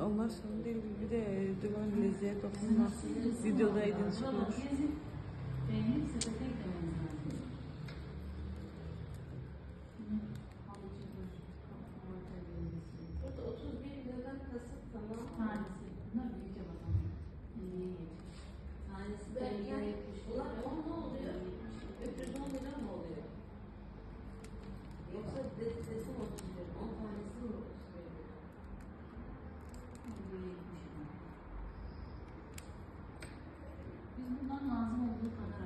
Onlar sorun değil. Bir de e, Duman Lezi'ye dokunma videodaydın çıkmış. Benim sepete Biz bundan lazım olduğu kadar